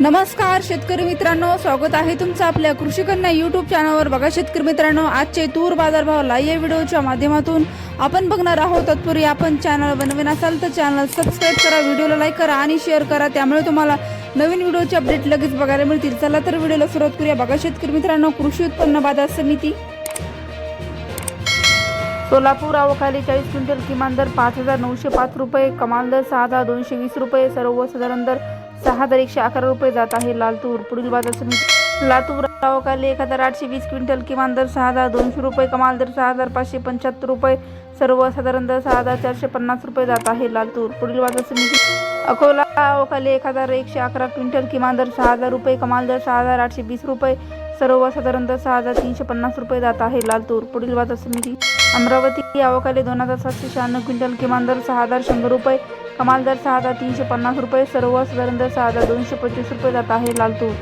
नमस्कार शेतकरी मित्रांनो. स्वागत आहे तुमचं आपल्या कृषी कन्या युट्यूब चॅनलवर बघा शेतकरी मित्रांनो आजचे तूर बाजारभाव लाईव्ह या व्हिडिओच्या माध्यमातून आपण बघणार आहोत. तत्पूर्वी आपण चॅनल बनवीन असाल तर चॅनल सबस्क्राईब करा व्हिडिओला लाईक करा आणि शेअर करा. त्यामुळे तुम्हाला नवीन व्हिडिओचे अपडेट लगेच बघायला मिळतील. चला तर व्हिडिओला सुरुवात करूया. बघा शेतकरी मित्रांनो कृषी उत्पन्न बाजार समिती. सोलापूर अवकाली चाळीस क्विंटल किमान दर पाच हजार नऊशे पाच रुपये कमाल दर सहा हजार दोनशे वीस रुपये सर्वसाधारण दर सहा हजार एकशे अकरा रुपये जात आहे लालतूर. पुढील बाजार समिती लातूर अवकाली एक हजार आठशे वीस क्विंटल किमान दर सहा हजार दोनशे रुपये कमाल दर सहा हजार पाचशे पंच्याहत्तर रुपये. सर्वसाधारण दर सहा हजार चारशे पन्नास रुपये जात आहे लालतूर. पुढील बाजार समिती अकोला अवकाली एक हजार एकशे अकरा क्विंटल किमान दर सहा हजार रुपये कमाल दर सहा हजार आठशे वीस रुपये. सर्वसाधारण दर सहा हजार तीनशे पन्नास रुपये जात आहे लालतूर. पुढील बाजार समिती अमरावती आवकाले दोन हजार सातशे शहाण्णव क्विंटल किमान दर सहा हजार शंभर रुपये कमाल दर सहा हजार तीनशे पन्नास रुपये सर्वसाधारण दर सहा हजार दोनशे पंचवीस रुपये जात आहे लालतूर